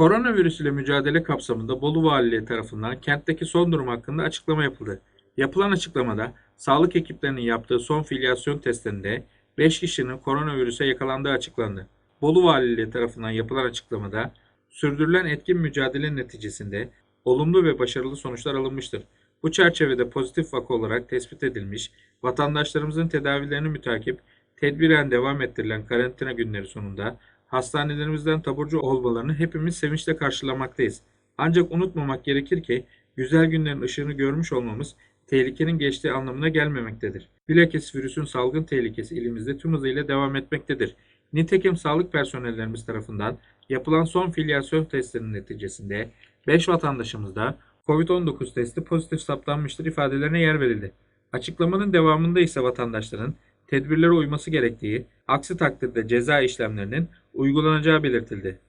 Koronavirüs ile mücadele kapsamında Bolu Valiliği tarafından kentteki son durum hakkında açıklama yapıldı. Yapılan açıklamada sağlık ekiplerinin yaptığı son filyasyon testlerinde 5 kişinin koronavirüse yakalandığı açıklandı. Bolu Valiliği tarafından yapılan açıklamada sürdürülen etkin mücadele neticesinde olumlu ve başarılı sonuçlar alınmıştır. Bu çerçevede pozitif vaka olarak tespit edilmiş, vatandaşlarımızın tedavilerini mütakip, tedbiren devam ettirilen karantina günleri sonunda hastanelerimizden taburcu olmalarını hepimiz sevinçle karşılamaktayız. Ancak unutmamak gerekir ki güzel günlerin ışığını görmüş olmamız tehlikenin geçtiği anlamına gelmemektedir. Bilakis virüsün salgın tehlikesi ilimizde tüm hızıyla devam etmektedir. Nitekim sağlık personellerimiz tarafından yapılan son filyasyon testlerinin neticesinde 5 vatandaşımızda COVID-19 testi pozitif saptanmıştır ifadelerine yer verildi. Açıklamanın devamında ise vatandaşların tedbirlere uyması gerektiği, aksi takdirde ceza işlemlerinin uygulanacağı belirtildi.